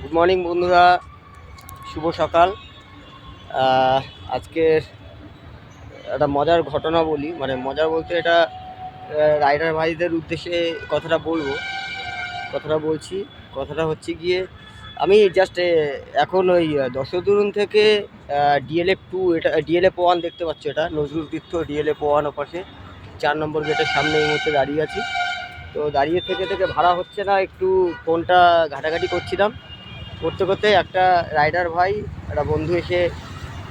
Good morning বন্ধুরা। শুভ সকাল। আজকের একটা মজার ঘটনা বলি। মানে মজার বলতে এটা রাইডার ভাইদের উদ্দেশ্যে কথাটা বলব। কথাটা বলছি। কথাটা হচ্ছে গিয়ে, আমি জাস্ট এখন ওই দশদুরুন থেকে ডিএলএফ টু এটা ডিএলএফ ওয়ান দেখতে পাচ্ছ এটা। নজরুল তীর্থ ডিএলএফ ওয়ান পাশে চার নম্বর গেটের সামনে এই মুহূর্তে দাঁড়িয়ে আছি। তো দাঁড়িয়ে থেকে থেকে ভাড়া হচ্ছে না, একটু ফোনটা ঘাটাঘাটি করছিলাম। করতে করতে একটা রাইডার ভাই, একটা বন্ধু এসে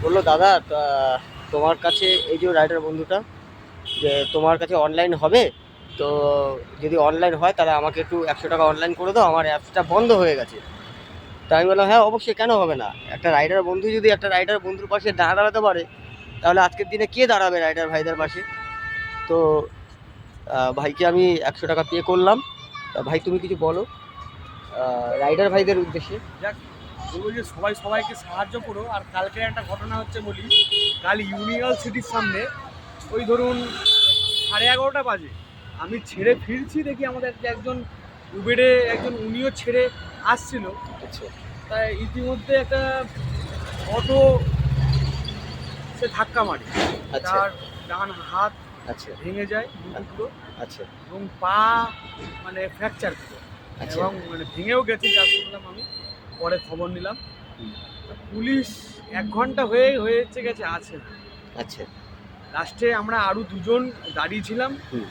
বলল, দাদা তোমার কাছে এই যে রাইডার বন্ধুটা, যে তোমার কাছে অনলাইন হবে? তো যদি অনলাইন হয়, তাহলে আমাকে একটু একশো টাকা অনলাইন করে দাও, আমার অ্যাপসটা বন্ধ হয়ে গেছে। তা আমি বললাম হ্যাঁ অবশ্যই, কেন হবে না? একটা রাইডার বন্ধু যদি একটা রাইডার বন্ধুর পাশে না দাঁড়াতে পারে, তাহলে আজকের দিনে কে দাঁড়াবে রাইডার ভাইদের পাশে? তো ভাইকে আমি একশো টাকা পে করলাম। ভাই, তুমি কিছু বলো? রাইডার ভাইদের উদ্দেশ্যে। যাক বলব যে সবাই সবাইকে সাহায্য করো। আর কালকে একটা ঘটনা হচ্ছে বলি কাল ইউনিভার্সিটির সামনে ওই ধরুন সাড়ে এগারোটা বাজে। আমি ছেড়ে ফিরছি দেখি আমাদের একজন উবেরে একজন উনিও ছেড়ে আসছিল। আচ্ছা। তাই ইতিমধ্যে একটা অটো সে ধাক্কা মারে। আচ্ছা। তার ডান হাত আচ্ছা। ভেঙে যায় দু আচ্ছা। এবং পা মানে ফ্র্যাকচার আচ্ছা এবং মানে ভেঙেও গেছে যা শুনলাম আমি। পরে খবর নিলাম। পুলিশ এক ঘণ্টা হয়ে হয়েছে গেছে আছে। আচ্ছা। লাস্টে আমরা আরও দুজন দাঁড়িয়েছিলাম হুম।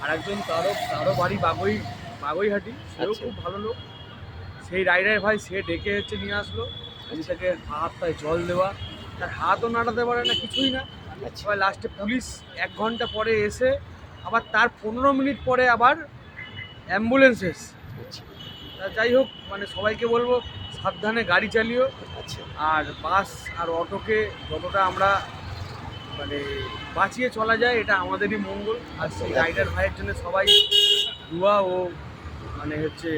আর একজন তারও তারও বাড়ি বাগুই বাগুইহাটি। সেও আচ্ছা। খুব ভালো লোক। সেই রাইডার ভাই সে ডেকে হচ্ছে নিয়ে আসলো। আমি তাকে হাতটায় জল দেওয়া। তার হাতও নাড়াতে পারে না কিছুই না। আচ্ছা। এবার লাস্টে পুলিশ এক ঘণ্টা পরে এসে আবার তার পনেরো মিনিট পরে আবার অ্যাম্বুলেন্স এসে। আচ্ছা তা যাই হোক মানে সবাইকে বলব সাবধানে গাড়ি চালিও। আচ্ছা। আর বাস আর অটোকে যতটা আমরা মানে বাঁচিয়ে চলা যায় এটা আমাদেরই মঙ্গল। আর সেই রাইডার ভাইয়ের জন্য সবাই দোয়া ও মানে হচ্ছে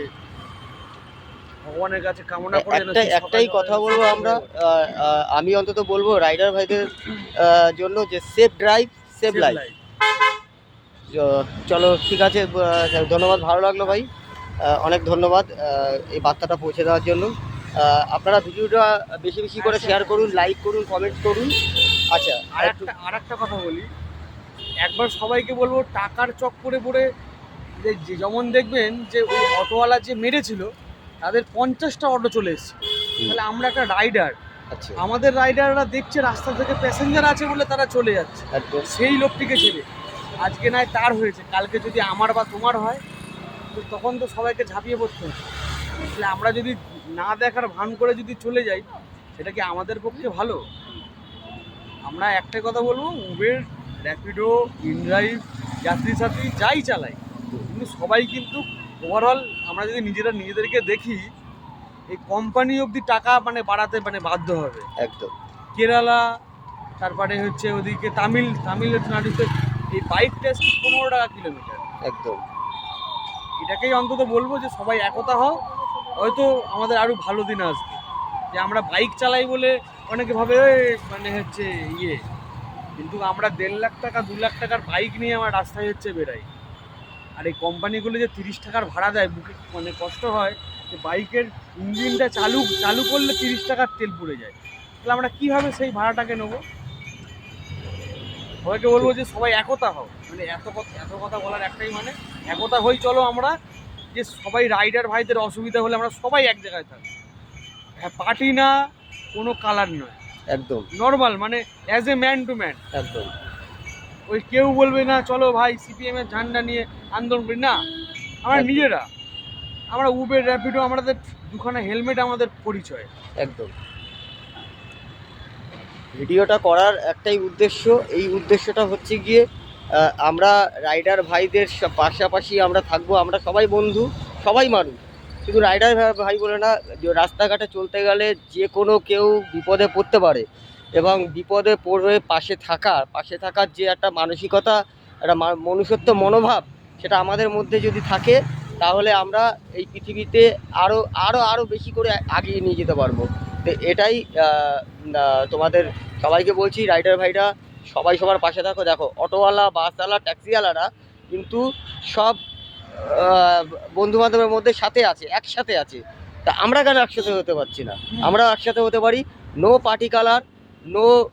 ভগবানের কাছে কামনা করে একটাই একটাই কথা বলব আমরা। আমি অন্তত বলব রাইডার ভাইদের জন্য যে সেফ ড্রাইভ সেফ লাইফ চলো ঠিক আছে ধন্যবাদ ভালো লাগল ভাই। অনেক ধন্যবাদ এই বার্তাটা পৌঁছে দেওয়ার জন্য। আপনারা ভিডিওটা বেশি বেশি করে শেয়ার করুন লাইক করুন কমেন্ট করুন। আচ্ছা আর একটা আর একটা কথা বলি। একবার সবাইকে বলব টাকার চক্করে পড়ে যেমন দেখবেন যে ওই অটোওয়ালা যে মেরেছিল তাদের পঞ্চাশটা অটো চলে এসেছে। তাহলে আমরা একটা রাইডার আচ্ছা। আমাদের রাইডাররা দেখছে রাস্তা থেকে প্যাসেঞ্জার আছে বলে তারা চলে যাচ্ছে। সেই লোকটিকে ছেড়ে। আজকে নয় তার হয়েছে। কালকে যদি আমার বা তোমার হয় তখন তো সবাইকে ঝাঁপিয়ে পড়তে। হবে তাহলে আমরা যদি না দেখার ভান করে যদি চলে যাই সেটা কি আমাদের পক্ষে ভালো? আমরা একটাই কথা বলব উবের র্যাপিডো ইনড্রাইভ যাত্রী সাথী যাই চালাই কিন্তু সবাই কিন্তু ওভারঅল আমরা যদি নিজেরা নিজেদেরকে দেখি এই কোম্পানি অবধি টাকা মানে বাড়াতে মানে বাধ্য হবে। একদম। কেরালা তারপরে হচ্ছে ওদিকে তামিল তামিলনাড়ুতে এই বাইক টেস্ট পনেরো টাকা কিলোমিটার একদম। এটাকেই অন্তত বলব যে সবাই একতা হও। হয়তো আমাদের আরও ভালো দিন আসবে। যে আমরা বাইক চালাই বলে অনেকে ভাবে মানে হচ্ছে ইয়ে। কিন্তু আমরা দেড় লাখ টাকা, দু লাখ টাকার বাইক নিয়ে আমার রাস্তায় হচ্ছে বেরাই আর এই কোম্পানিগুলো যে তিরিশ টাকার ভাড়া দেয়, বুকে মানে কষ্ট হয় যে বাইকের ইঞ্জিনটা চালু চালু করলে তিরিশ টাকার তেল পুড়ে যায়। তাহলে আমরা কীভাবে সেই ভাড়াটাকে নেব? সবাইকে বলব যে সবাই একতা হও। মানে এত কথা এত কথা বলার একটাই মানে একতা হই চলো আমরা যে সবাই রাইডার ভাইদের অসুবিধা হলে আমরা সবাই এক জায়গায় থাকি। হ্যাঁ পার্টি না কোনো কালার নয়। একদম। নর্মাল মানে as a man to man একদম। ওই কেউ বলবে না চলো ভাই সিপিএম এর ঝান্ডা নিয়ে আন্দোলন করি। না আমরা নিজেরা। আমরা উবের র্যাপিডো আমাদের দুখানা হেলমেট আমাদের পরিচয়। একদম। ভিডিওটা করার একটাই উদ্দেশ্য এই উদ্দেশ্যটা হচ্ছে গিয়ে আমরা রাইডার ভাইদের পাশাপাশি আমরা থাকব, আমরা সবাই বন্ধু, সবাই মানুষ। শুধু রাইডার ভাই বলে না, যে রাস্তাঘাটে চলতে গেলে যে কোনো কেউ বিপদে পড়তে পারে এবং বিপদে পড়ে পাশে থাকা, পাশে থাকার যে একটা মানসিকতা, একটা মনুষ্যত্ব মনোভাব, সেটা আমাদের মধ্যে যদি থাকে, তাহলে আমরা এই পৃথিবীতে আরও আরও আরও বেশি করে আগিয়ে নিয়ে যেতে পারব। তো এটাই তোমাদের সবাইকে বলছি রাইডার ভাইরা সবাই সবার পাশে থাকো। দেখো, অটোওয়ালা, বাসওয়ালা, ট্যাক্সিওয়ালারা কিন্তু সব বন্ধু বান্ধবের মধ্যে সাথে আছে, একসাথে আছে। তা আমরা কেন একসাথে হতে পারছি না? আমরা একসাথে হতে পারি নো পার্টি কালার নো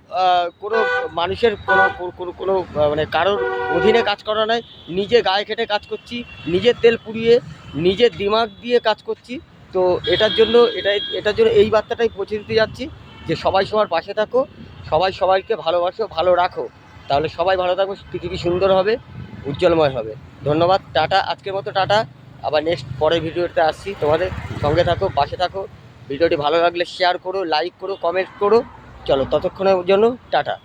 কোনো মানুষের কোনো, কোনো- মানে কারোর অধীনে কাজ করা নয় নিজে গায়ে খেটে কাজ করছি, নিজের তেল পুড়িয়ে, নিজের দিমাগ দিয়ে কাজ করছি। তো এটার জন্য, এটাই, এটার জন্য এই বার্তাটাই পৌঁছে দিতে যাচ্ছি যে সবাই সবার পাশে থাকো। সবাই সবাইকে ভালোবাসো, ভালো রাখো। তাহলে সবাই ভালো থাকবে, পৃথিবী সুন্দর হবে, উজ্জ্বলময় হবে। ধন্যবাদ, টাটা, আজকের মতো টাটা। আবার নেক্সট পরের ভিডিওতে আসছি তোমাদের সঙ্গে থাকো, পাশে থাকো। ভিডিওটি ভালো লাগলে শেয়ার করো লাইক করো কমেন্ট করো। চলো, ততক্ষণের জন্য টাটা।